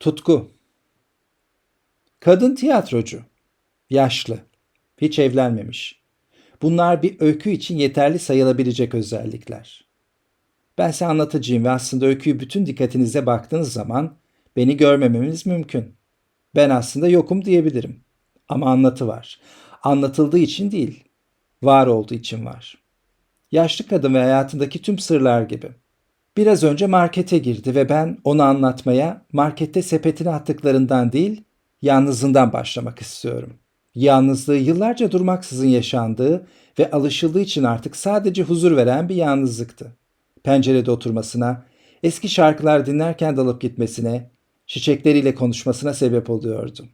Tutku. Kadın tiyatrocu. Yaşlı. Hiç evlenmemiş. Bunlar bir öykü için yeterli sayılabilecek özellikler. Ben size anlatıcıyım ve aslında öyküyü bütün dikkatinize baktığınız zaman beni görmemeniz mümkün. Ben aslında yokum diyebilirim. Ama anlatı var. Anlatıldığı için değil, var olduğu için var. Yaşlı kadın ve hayatındaki tüm sırlar gibi. Biraz önce markete girdi ve ben onu anlatmaya markette sepetine attıklarından değil, yalnızlığından başlamak istiyorum. Yalnızlığı yıllarca durmaksızın yaşandığı ve alışıldığı için artık sadece huzur veren bir yalnızlıktı. Pencerede oturmasına, eski şarkılar dinlerken dalıp gitmesine, çiçekleriyle konuşmasına sebep oluyordu.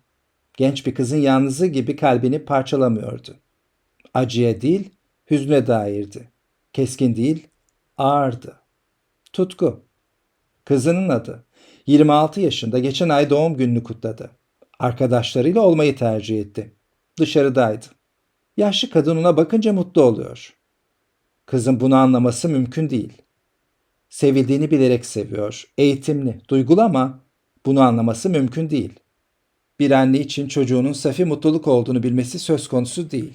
Genç bir kızın yalnızlığı gibi kalbini parçalamıyordu. Acıya değil, hüzne dairdi. Keskin değil, ağırdı. Tutku. Kızının adı. 26 yaşında geçen ay doğum gününü kutladı. Arkadaşlarıyla olmayı tercih etti. Dışarıdaydı. Yaşlı kadın ona bakınca mutlu oluyor. Kızın bunu anlaması mümkün değil. Sevildiğini bilerek seviyor. Eğitimli, duygulu ama bunu anlaması mümkün değil. Bir anne için çocuğunun safi mutluluk olduğunu bilmesi söz konusu değil.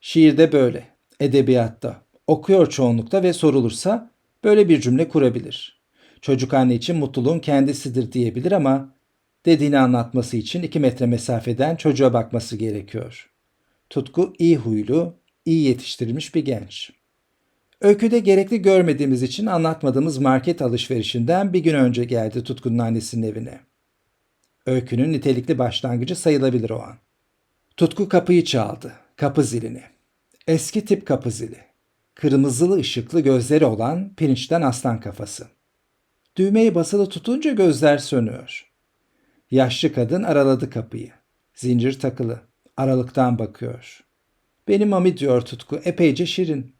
Şiirde böyle, edebiyatta, okuyor çoğunlukta ve sorulursa böyle bir cümle kurabilir. Çocuk anne için mutluluğun kendisidir diyebilir ama dediğini anlatması için iki metre mesafeden çocuğa bakması gerekiyor. Tutku iyi huylu, iyi yetiştirilmiş bir genç. Öyküde gerekli görmediğimiz için anlatmadığımız market alışverişinden bir gün önce geldi Tutku'nun annesinin evine. Öykünün nitelikli başlangıcı sayılabilir o an. Tutku kapıyı çaldı, kapı zilini. Eski tip kapı zili. Kırmızılı ışıklı gözleri olan pirinçten aslan kafası. Düğmeyi basılı tutunca gözler sönüyor. Yaşlı kadın araladı kapıyı. Zincir takılı. Aralıktan bakıyor. Benim mami diyor Tutku epeyce şirin.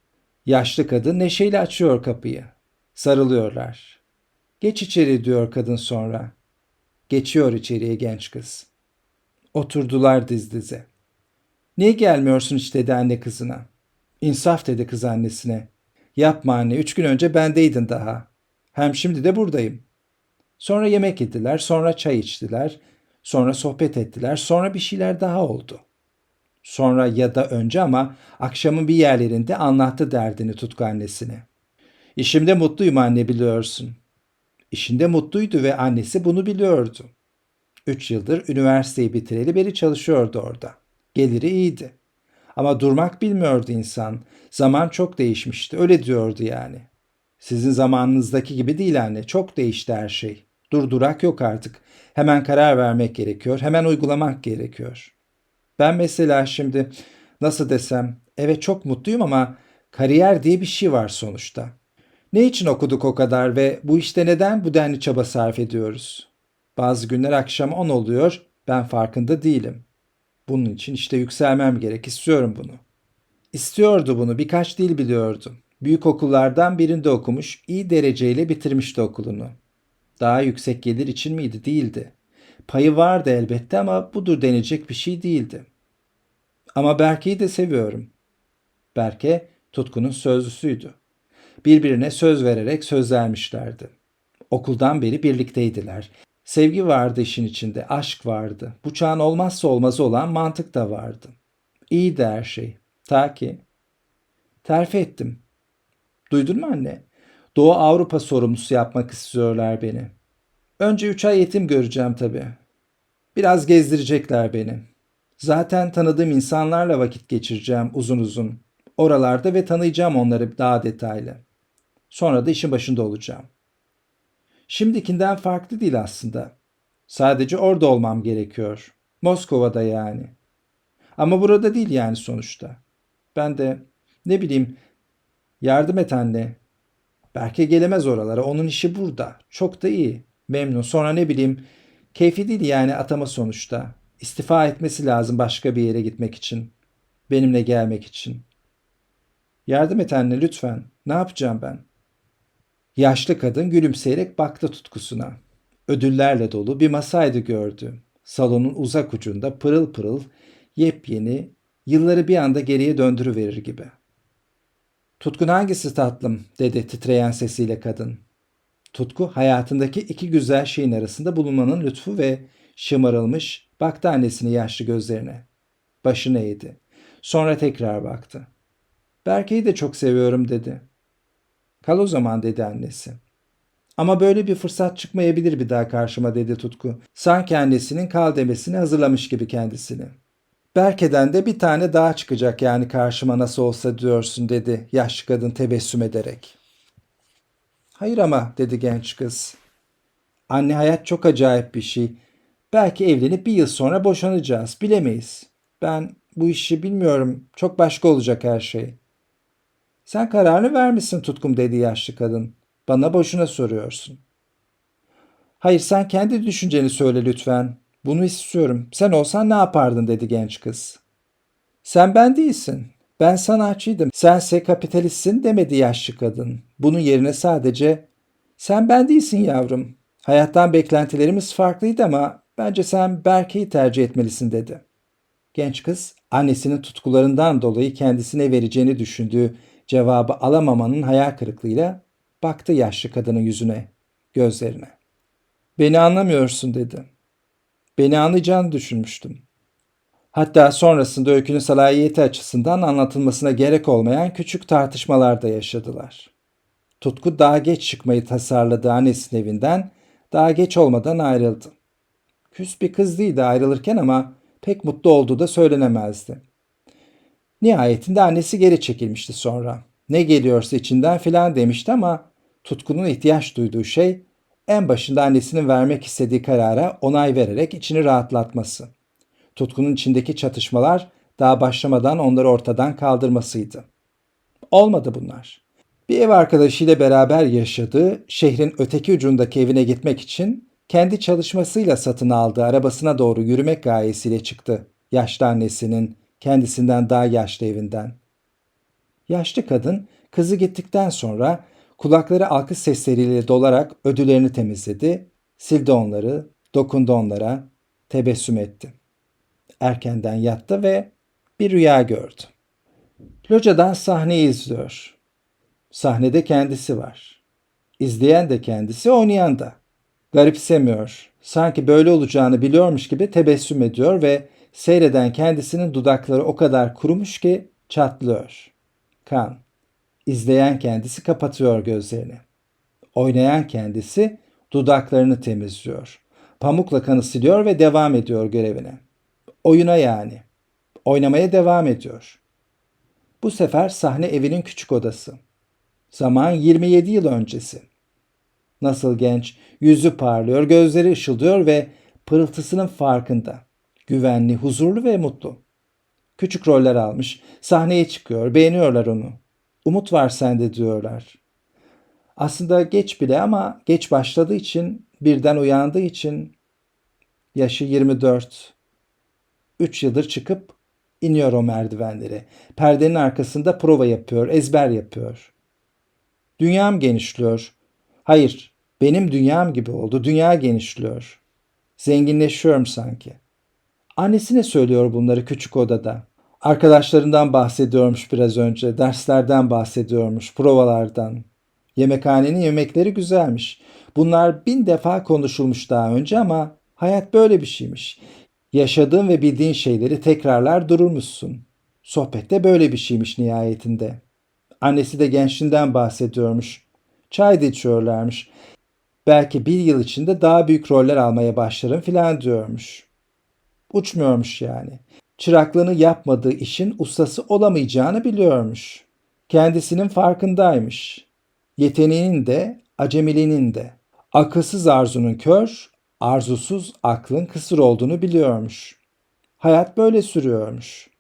Yaşlı kadın neşeyle açıyor kapıyı. Sarılıyorlar. Geç içeri diyor kadın sonra. Geçiyor içeriye genç kız. Oturdular diz dize. Niye gelmiyorsun hiç dedi anne kızına. İnsaf dedi kız annesine. Yapma anne üç gün önce bendeydin daha. Hem şimdi de buradayım. Sonra yemek yediler, sonra çay içtiler, sonra sohbet ettiler, sonra bir şeyler daha oldu. Sonra ya da önce ama akşamın bir yerlerinde anlattı derdini Tutku annesine. İşimde mutluyum anne biliyorsun. İşinde mutluydu ve annesi bunu biliyordu. Üç yıldır üniversiteyi bitireli beri çalışıyordu orada. Geliri iyiydi. Ama durmak bilmiyordu insan. Zaman çok değişmişti. Öyle diyordu yani. Sizin zamanınızdaki gibi değil anne. Çok değişti her şey. Durdurak yok artık. Hemen karar vermek gerekiyor. Hemen uygulamak gerekiyor. Ben mesela şimdi nasıl desem evet çok mutluyum ama kariyer diye bir şey var sonuçta. Ne için okuduk o kadar ve bu işte neden bu denli çaba sarf ediyoruz? Bazı günler akşam 10 oluyor, ben farkında değilim. Bunun için işte yükselmem gerek, istiyorum bunu. İstiyordu bunu, birkaç dil biliyordu. Büyük okullardan birinde okumuş, iyi dereceyle bitirmişti okulunu. Daha yüksek gelir için miydi? Değildi. Payı vardı elbette ama budur denilecek bir şey değildi. Ama Berke'yi de seviyorum. Berke, Tutku'nun sözlüsüydü. Birbirine söz vererek söz vermişlerdi. Okuldan beri birlikteydiler. Sevgi vardı işin içinde, aşk vardı. Bu çağın olmazsa olmazı olan mantık da vardı. İyiydi her şey. Ta ki... Terfi ettim. Duydun mu anne? Doğu Avrupa sorumlusu yapmak istiyorlar beni. Önce üç ay yetim göreceğim tabii. Biraz gezdirecekler beni. Zaten tanıdığım insanlarla vakit geçireceğim uzun uzun. Oralarda ve tanıyacağım onları daha detaylı. Sonra da işin başında olacağım. Şimdikinden farklı değil aslında. Sadece orada olmam gerekiyor. Moskova'da yani. Ama burada değil yani sonuçta. Ben de ne bileyim yardım et anne. Belki gelemez oralara. Onun işi burada. Çok da iyi. Memnun. Sonra ne bileyim keyfi değil yani atama sonuçta. İstifa etmesi lazım başka bir yere gitmek için. Benimle gelmek için. Yardım et anne lütfen. Ne yapacağım ben? Yaşlı kadın gülümseyerek baktı tutkusuna. Ödüllerle dolu bir masaydı gördü. Salonun uzak ucunda pırıl pırıl, yepyeni, yılları bir anda geriye döndürüverir gibi. Tutkun hangisi tatlım dedi titreyen sesiyle kadın. Tutku hayatındaki iki güzel şeyin arasında bulunmanın lütfu ve şımarılmış baktı annesinin yaşlı gözlerine. Başını eğdi. Sonra tekrar baktı. Berke'yi de çok seviyorum dedi. Kal o zaman dedi annesi. Ama böyle bir fırsat çıkmayabilir bir daha karşıma dedi Tutku. Sanki annesinin kal demesini hazırlamış gibi kendisini. Berke'den de bir tane daha çıkacak yani karşıma nasıl olsa diyorsun dedi yaşlı kadın tebessüm ederek. Hayır ama dedi genç kız. Anne hayat çok acayip bir şey. Belki evlenip bir yıl sonra boşanacağız bilemeyiz. Ben bu işi bilmiyorum çok başka olacak her şey. Sen kararını vermişsin tutkum dedi yaşlı kadın. Bana boşuna soruyorsun. Hayır sen kendi düşünceni söyle lütfen. Bunu istiyorum. Sen olsan ne yapardın dedi genç kız. Sen ben değilsin. Ben sanatçıydım. Sense kapitalistsin demedi yaşlı kadın. Bunun yerine sadece sen ben değilsin yavrum. Hayattan beklentilerimiz farklıydı ama bence sen Berke'yi tercih etmelisin dedi. Genç kız annesinin tutkularından dolayı kendisine vereceğini düşündüğü cevabı alamamanın hayal kırıklığıyla baktı yaşlı kadının yüzüne, gözlerine. Beni anlamıyorsun dedi. Beni anlayacağını düşünmüştüm. Hatta sonrasında öykünün salahiyeti açısından anlatılmasına gerek olmayan küçük tartışmalar da yaşadılar. Tutku daha geç çıkmayı tasarladığı annesinin evinden daha geç olmadan ayrıldı. Küs bir kız değildi ayrılırken ama pek mutlu olduğu da söylenemezdi. Nihayetinde annesi geri çekilmişti sonra. Ne geliyorsa içinden filan demişti ama Tutku'nun ihtiyaç duyduğu şey en başında annesinin vermek istediği karara onay vererek içini rahatlatması. Tutkunun içindeki çatışmalar daha başlamadan onları ortadan kaldırmasıydı. Olmadı bunlar. Bir ev arkadaşıyla beraber yaşadığı şehrin öteki ucundaki evine gitmek için kendi çalışmasıyla satın aldığı arabasına doğru yürümek gayesiyle çıktı. Yaşlı annesinin kendisinden daha yaşlı evinden. Yaşlı kadın kızı gittikten sonra kulakları alkış sesleriyle dolarak ödüllerini temizledi, sildi onları, dokundu onlara, tebessüm etti. Erkenden yattı ve bir rüya gördü. Locadan sahneyi izliyor. Sahnede kendisi var. İzleyen de kendisi, oynayan da. Garipsemiyor. Sanki böyle olacağını biliyormuş gibi tebessüm ediyor ve seyreden kendisinin dudakları o kadar kurumuş ki çatlıyor. Kan. İzleyen kendisi kapatıyor gözlerini. Oynayan kendisi dudaklarını temizliyor. Pamukla kanı siliyor ve devam ediyor görevine. Oyuna yani. Oynamaya devam ediyor. Bu sefer sahne evinin küçük odası. Zaman 27 yıl öncesi. Nasıl genç, yüzü parlıyor, gözleri ışıldıyor ve pırıltısının farkında. Güvenli, huzurlu ve mutlu. Küçük roller almış, sahneye çıkıyor, beğeniyorlar onu. Umut var sende diyorlar. Aslında geç bile ama geç başladığı için, birden uyandığı için yaşı 24. 3 yıldır çıkıp iniyor o merdivenleri. Perdenin arkasında prova yapıyor, ezber yapıyor. Dünyam genişliyor. Hayır, benim dünyam gibi oldu. Dünya genişliyor. Zenginleşiyorum sanki. Annesine söylüyor bunları küçük odada. Arkadaşlarından bahsediyormuş biraz önce. Derslerden bahsediyormuş, provalardan. Yemekhanenin yemekleri güzelmiş. Bunlar bin defa konuşulmuş daha önce ama hayat böyle bir şeymiş. Yaşadığın ve bildiğin şeyleri tekrarlar dururmuşsun. Sohbette böyle bir şeymiş nihayetinde. Annesi de gençliğinden bahsediyormuş. Çay da içiyorlarmış. Belki bir yıl içinde daha büyük roller almaya başlarım filan diyormuş. Uçmuyormuş yani. Çıraklığını yapmadığı işin ustası olamayacağını biliyormuş. Kendisinin farkındaymış. Yeteneğinin de, acemiliğinin de. Akılsız arzunun kör, arzusuz aklın kısır olduğunu biliyormuş. Hayat böyle sürüyormuş.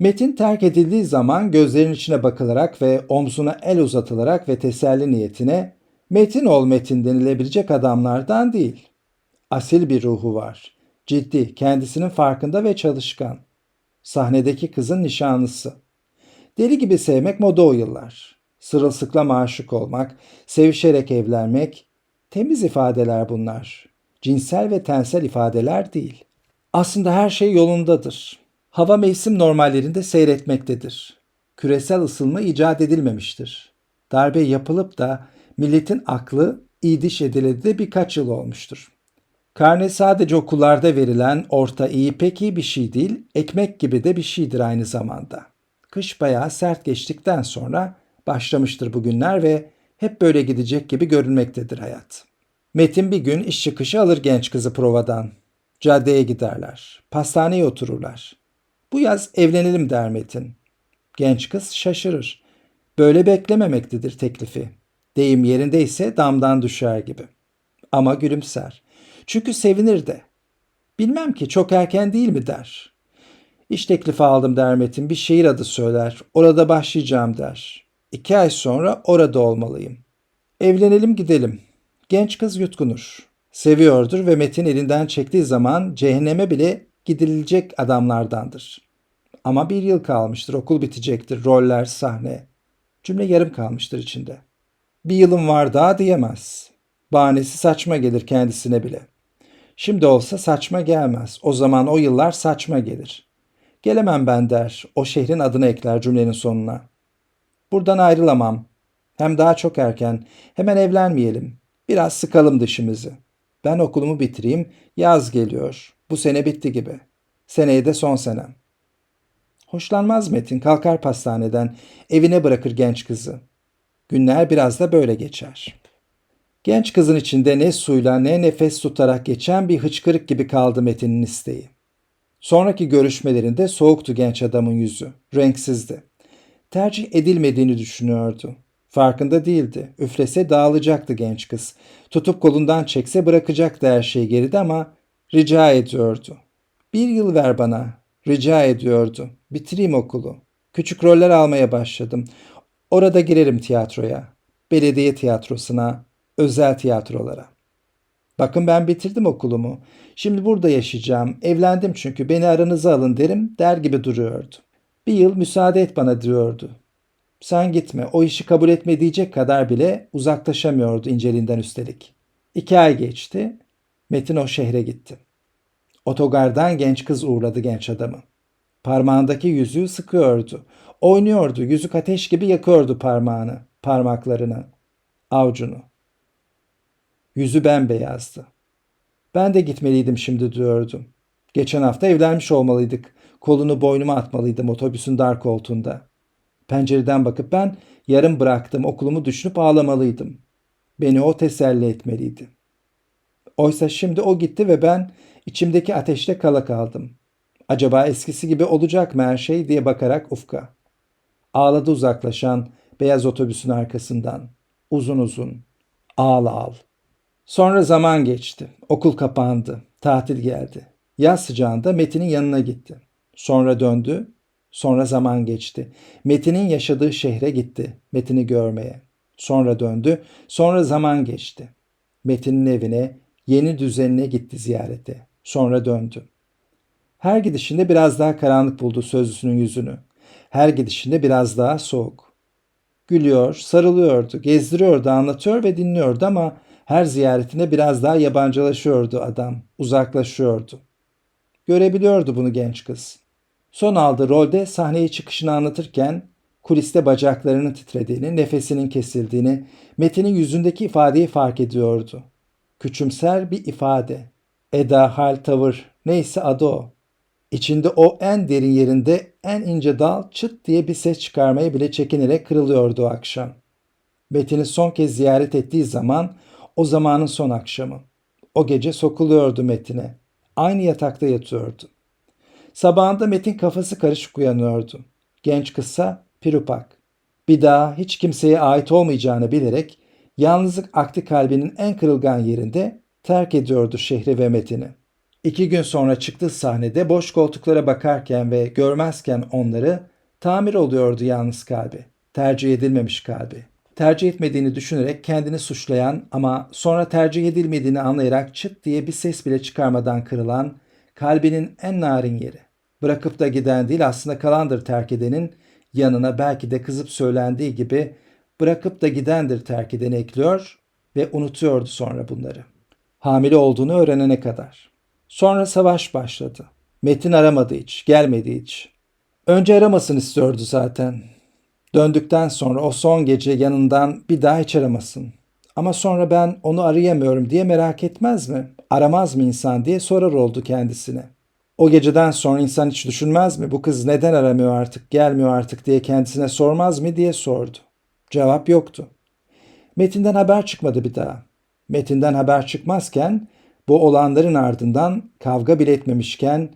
Metin terk edildiği zaman gözlerinin içine bakılarak ve omzuna el uzatılarak ve teselli niyetine Metin ol Metin denilebilecek adamlardan değil. Asil bir ruhu var. Ciddi, kendisinin farkında ve çalışkan. Sahnedeki kızın nişanlısı. Deli gibi sevmek moda o yıllar. Sırılsıklam aşık olmak, sevişerek evlenmek, temiz ifadeler bunlar. Cinsel ve tensel ifadeler değil. Aslında her şey yolundadır. Hava mevsim normallerinde seyretmektedir. Küresel ısınma icat edilmemiştir. Darbe yapılıp da milletin aklı iyi diş ediledi de birkaç yıl olmuştur. Karne sadece okullarda verilen orta iyi pek iyi bir şey değil, ekmek gibi de bir şeydir aynı zamanda. Kış bayağı sert geçtikten sonra başlamıştır bugünler ve hep böyle gidecek gibi görünmektedir hayat. Metin bir gün iş çıkışı alır genç kızı provadan. Caddeye giderler. Pastaneye otururlar. Bu yaz evlenelim der Metin. Genç kız şaşırır. Böyle beklememektedir teklifi. Deyim yerindeyse damdan düşer gibi. Ama gülümser. Çünkü sevinir de. Bilmem ki çok erken değil mi der. İş teklifi aldım der Metin. Bir şehir adı söyler. Orada başlayacağım der. İki ay sonra orada olmalıyım. Evlenelim gidelim. Genç kız yutkunur. Seviyordur ve Metin elinden çektiği zaman cehenneme bile gidilecek adamlardandır. Ama bir yıl kalmıştır, okul bitecektir, roller, sahne. Cümle yarım kalmıştır içinde. Bir yılım var daha diyemez. Bahanesi saçma gelir kendisine bile. Şimdi olsa saçma gelmez. O zaman o yıllar saçma gelir. Gelemem ben der. O şehrin adını ekler cümlenin sonuna. Buradan ayrılamam. Hem daha çok erken. Hemen evlenmeyelim. Biraz sıkalım dışımızı. Ben okulumu bitireyim. Yaz geliyor. Bu sene bitti gibi. Seneye de son senem. Hoşlanmaz Metin. Kalkar pastaneden. Evine bırakır genç kızı. Günler biraz da böyle geçer. Genç kızın içinde ne suyla ne nefes tutarak geçen bir hıçkırık gibi kaldı Metin'in isteği. Sonraki görüşmelerinde soğuktu genç adamın yüzü. Renksizdi. Tercih edilmediğini düşünüyordu. Farkında değildi. Üflese dağılacaktı genç kız. Tutup kolundan çekse bırakacaktı her şeyi geride ama rica ediyordu. Bir yıl ver bana. Rica ediyordu. Bitireyim okulu. Küçük roller almaya başladım. Orada girerim tiyatroya. Belediye tiyatrosuna, özel tiyatrolara. Bakın ben bitirdim okulumu. Şimdi burada yaşayacağım. Evlendim çünkü beni aranıza alın derim der gibi duruyordu. Bir yıl müsaade et bana diyordu. Sen gitme o işi kabul etme diyecek kadar bile uzaklaşamıyordu inceliğinden üstelik. İki ay geçti. Metin o şehre gitti. Otogardan genç kız uğurladı genç adamı. Parmağındaki yüzüğü sıkıyordu. Oynuyordu. Yüzük ateş gibi yakıyordu parmağını, parmaklarını, avcunu. Yüzü bembeyazdı. Ben de gitmeliydim şimdi diyordum. Geçen hafta evlenmiş olmalıydık. Kolunu boynuma atmalıydım otobüsün dar koltuğunda. Pencereden bakıp ben yarım bıraktım okulumu düşünüp ağlamalıydım. Beni o teselli etmeliydi. Oysa şimdi o gitti ve ben içimdeki ateşte kala kaldım. Acaba eskisi gibi olacak mı her şey diye bakarak ufka. Ağladı uzaklaşan beyaz otobüsün arkasından. Uzun uzun. Ağla ağl. Sonra zaman geçti. Okul kapandı. Tatil geldi. Yaz sıcağında Metin'in yanına gitti. Sonra döndü. Sonra zaman geçti. Metin'in yaşadığı şehre gitti. Metin'i görmeye. Sonra döndü. Sonra zaman geçti. Metin'in evine, yeni düzenine gitti ziyarete. Sonra döndü. Her gidişinde biraz daha karanlık buldu sözlüsünün yüzünü. Her gidişinde biraz daha soğuk. Gülüyor, sarılıyordu, gezdiriyordu, anlatıyor ve dinliyordu ama her ziyaretine biraz daha yabancılaşıyordu adam, uzaklaşıyordu. Görebiliyordu bunu genç kız. Son aldığı rolde sahneye çıkışını anlatırken kuliste bacaklarının titrediğini, nefesinin kesildiğini, Metin'in yüzündeki ifadeyi fark ediyordu. Küçümser bir ifade. Eda, hal, tavır, neyse adı o. İçinde o en derin yerinde en ince dal çıt diye bir ses çıkarmaya bile çekinerek kırılıyordu o akşam. Metin'i son kez ziyaret ettiği zaman o zamanın son akşamı. O gece sokuluyordu Metin'e. Aynı yatakta yatıyordu. Sabahında Metin kafası karışık uyanıyordu. Genç kızsa pirupak. Bir daha hiç kimseye ait olmayacağını bilerek yalnızlık akti kalbinin en kırılgan yerinde terk ediyordu şehri ve Metin'i. İki gün sonra çıktığı sahnede boş koltuklara bakarken ve görmezken onları tamir oluyordu yalnız kalbi. Tercih edilmemiş kalbi. Tercih etmediğini düşünerek kendini suçlayan ama sonra tercih edilmediğini anlayarak çıt diye bir ses bile çıkarmadan kırılan kalbinin en narin yeri. Bırakıp da giden değil aslında kalandır terk edenin yanına belki de kızıp söylendiği gibi bırakıp da gidendir terk edeni ekliyor ve unutuyordu sonra bunları. Hamile olduğunu öğrenene kadar. Sonra savaş başladı. Metin aramadı hiç, gelmedi hiç. Önce aramasın istiyordu zaten. Döndükten sonra o son gece yanından bir daha hiç aramasın. Ama sonra ben onu arayamıyorum diye merak etmez mi? Aramaz mı insan diye sorar oldu kendisine. O geceden sonra insan hiç düşünmez mi? Bu kız neden aramıyor artık, gelmiyor artık diye kendisine sormaz mı diye sordu. Cevap yoktu. Metin'den haber çıkmadı bir daha. Metin'den haber çıkmazken, bu olanların ardından kavga bile etmemişken,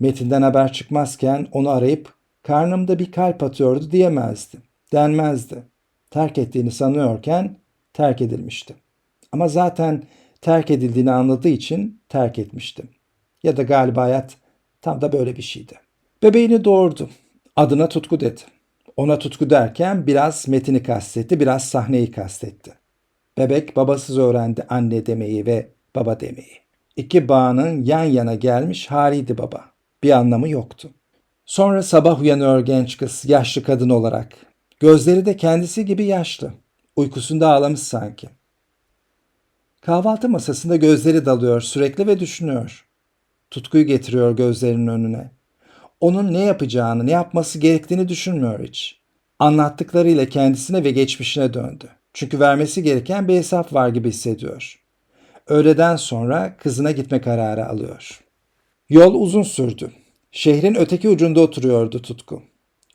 Metin'den haber çıkmazken onu arayıp karnımda bir kalp atıyordu diyemezdi. Denmezdi. Terk ettiğini sanıyorken terk edilmişti. Ama zaten terk edildiğini anladığı için terk etmişti. Ya da galiba hayat tam da böyle bir şeydi. Bebeğini doğurdu. Adına Tutku dedi. Ona Tutku derken biraz Metin'i kastetti, biraz sahneyi kastetti. Bebek babasız öğrendi anne demeyi ve baba demeyi. İki bağının yan yana gelmiş haliydi baba. Bir anlamı yoktu. Sonra sabah uyanıyor genç kız, yaşlı kadın olarak. Gözleri de kendisi gibi yaşlı. Uykusunda ağlamış sanki. Kahvaltı masasında gözleri dalıyor sürekli ve düşünüyor. Tutkuyu getiriyor gözlerinin önüne. Onun ne yapacağını, ne yapması gerektiğini düşünmüyor hiç. Anlattıklarıyla kendisine ve geçmişine döndü. Çünkü vermesi gereken bir hesap var gibi hissediyor. Öğleden sonra kızına gitme kararı alıyor. Yol uzun sürdü. Şehrin öteki ucunda oturuyordu Tutku.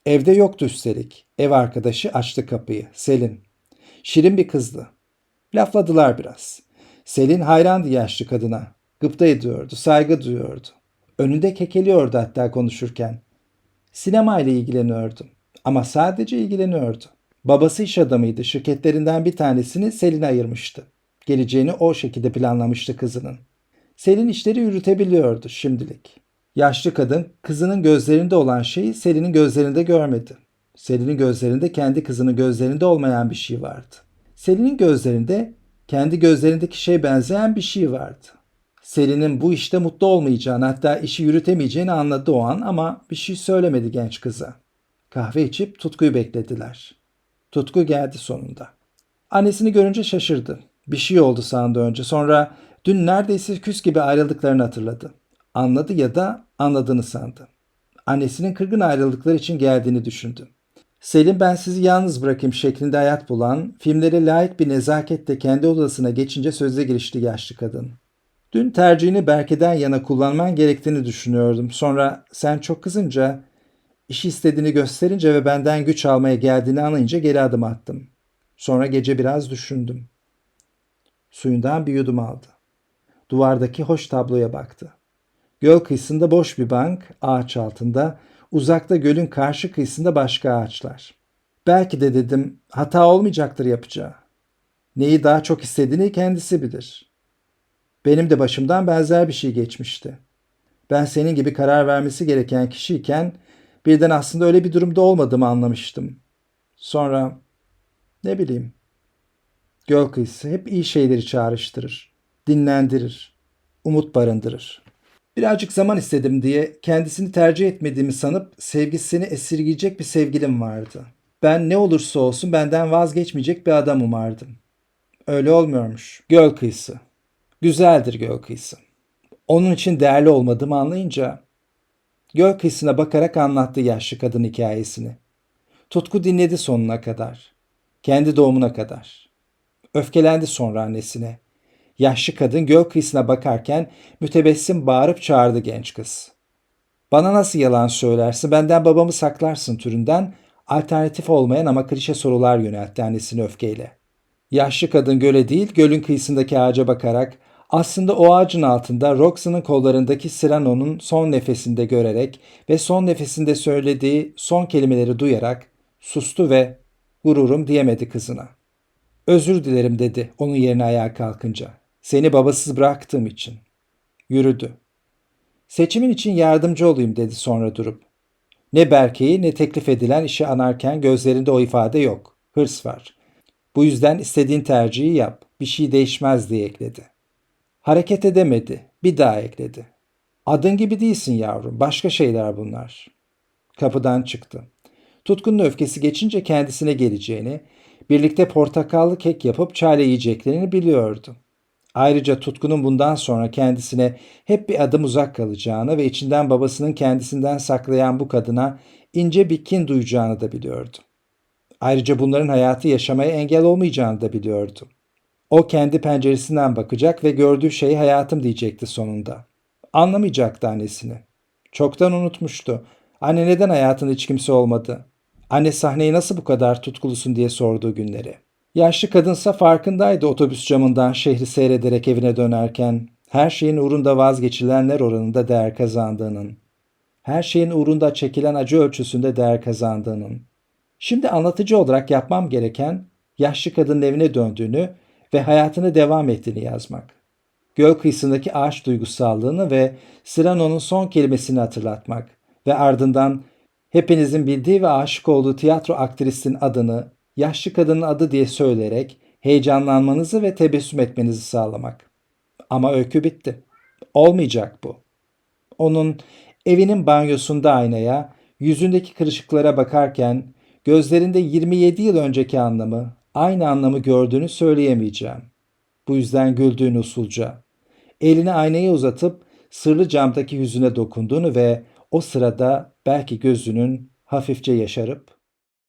Evde yoktu üstelik. Ev arkadaşı açtı kapıyı. Selin. Şirin bir kızdı. Lafladılar biraz. Selin hayrandı yaşlı kadına. Gıpta ediyordu, saygı duyuyordu. Önünde kekeliyordu hatta konuşurken. Sinema ile ilgileniyordu. Ama sadece ilgileniyordu. Babası iş adamıydı. Şirketlerinden bir tanesini Selin'e ayırmıştı. Geleceğini o şekilde planlamıştı kızının. Selin işleri yürütebiliyordu şimdilik. Yaşlı kadın kızının gözlerinde olan şeyi Selin'in gözlerinde görmedi. Selin'in gözlerinde kendi kızının gözlerinde olmayan bir şey vardı. Selin'in gözlerinde kendi gözlerindeki şey benzeyen bir şey vardı. Selin'in bu işte mutlu olmayacağını hatta işi yürütemeyeceğini anladı o an ama bir şey söylemedi genç kıza. Kahve içip Tutku'yu beklediler. Tutku geldi sonunda. Annesini görünce şaşırdı. Bir şey oldu sandı önce. Sonra dün neredeyse küs gibi ayrıldıklarını hatırladı. Anladı ya da anladığını sandı. Annesinin kırgın ayrıldıkları için geldiğini düşündü. Selim ben sizi yalnız bırakayım şeklinde hayat bulan, filmlere layık bir nezaketle kendi odasına geçince söze girişti yaşlı kadın. Dün tercihini Berke'den yana kullanman gerektiğini düşünüyordum. Sonra sen çok kızınca, işi istediğini gösterince ve benden güç almaya geldiğini anlayınca geri adım attım. Sonra gece biraz düşündüm. Suyundan bir yudum aldı. Duvardaki hoş tabloya baktı. Göl kıyısında boş bir bank, ağaç altında, uzakta gölün karşı kıyısında başka ağaçlar. Belki de dedim hata olmayacaktır yapacağı. Neyi daha çok istediğini kendisi bilir. Benim de başımdan benzer bir şey geçmişti. Ben senin gibi karar vermesi gereken kişiyken birden aslında öyle bir durumda olmadığımı anlamıştım. Sonra ne bileyim. Göl kıyısı hep iyi şeyleri çağrıştırır, dinlendirir, umut barındırır. Birazcık zaman istedim diye kendisini tercih etmediğimi sanıp sevgisini esirgeyecek bir sevgilim vardı. Ben ne olursa olsun benden vazgeçmeyecek bir adam umardım. Öyle olmuyormuş. Göl kıyısı. Güzeldir göl kıyısı. Onun için değerli olmadığımı anlayınca göl kıyısına bakarak anlattı yaşlı kadın hikayesini. Tutku dinledi sonuna kadar. Kendi doğumuna kadar. Öfkelendi sonra annesine. Yaşlı kadın göl kıyısına bakarken mütebessim bağırıp çağırdı genç kız. Bana nasıl yalan söylersin, benden babamı saklarsın türünden alternatif olmayan ama klişe sorular yöneltti annesine öfkeyle. Yaşlı kadın göle değil gölün kıyısındaki ağaca bakarak aslında o ağacın altında Roxan'ın kollarındaki Cyrano'nun son nefesinde görerek ve son nefesinde söylediği son kelimeleri duyarak sustu ve gururum diyemedi kızına. Özür dilerim dedi onun yerine ayağa kalkınca. Seni babasız bıraktığım için. Yürüdü. Seçimin için yardımcı olayım dedi sonra durup. Ne Berke'yi ne teklif edilen işi anarken gözlerinde o ifade yok. Hırs var. Bu yüzden istediğin tercihi yap. Bir şey değişmez diye ekledi. Hareket edemedi. Bir daha ekledi. Adın gibi değilsin yavrum. Başka şeyler bunlar. Kapıdan çıktı. Tutkunun öfkesi geçince kendisine geleceğini, birlikte portakallı kek yapıp çayla yiyeceklerini biliyordu. Ayrıca Tutku'nun bundan sonra kendisine hep bir adım uzak kalacağını ve içinden babasının kendisinden saklayan bu kadına ince bir kin duyacağını da biliyordu. Ayrıca bunların hayatı yaşamaya engel olmayacağını da biliyordu. O kendi penceresinden bakacak ve gördüğü şey hayatım diyecekti sonunda. Anlamayacaktı annesini. Çoktan unutmuştu. Anne neden hayatında hiç kimse olmadı? Anne sahneyi nasıl bu kadar tutkulusun diye sorduğu günleri. Yaşlı kadınsa farkındaydı otobüs camından şehri seyrederek evine dönerken her şeyin uğrunda vazgeçilenler oranında değer kazandığının, her şeyin uğrunda çekilen acı ölçüsünde değer kazandığının. Şimdi anlatıcı olarak yapmam gereken yaşlı kadının evine döndüğünü ve hayatını devam ettiğini yazmak. Göl kıyısındaki ağaç duygusallığını ve Cyrano'nun son kelimesini hatırlatmak ve ardından hepinizin bildiği ve aşık olduğu tiyatro aktrisinin adını yaşlı kadının adı diye söyleyerek heyecanlanmanızı ve tebessüm etmenizi sağlamak. Ama öykü bitti. Olmayacak bu. Onun evinin banyosunda aynaya, yüzündeki kırışıklara bakarken gözlerinde 27 yıl önceki anlamı, aynı anlamı gördüğünü söyleyemeyeceğim. Bu yüzden güldüğünü usulca. Elini aynaya uzatıp sırlı camdaki yüzüne dokunduğunu ve o sırada belki gözünün hafifçe yaşarıp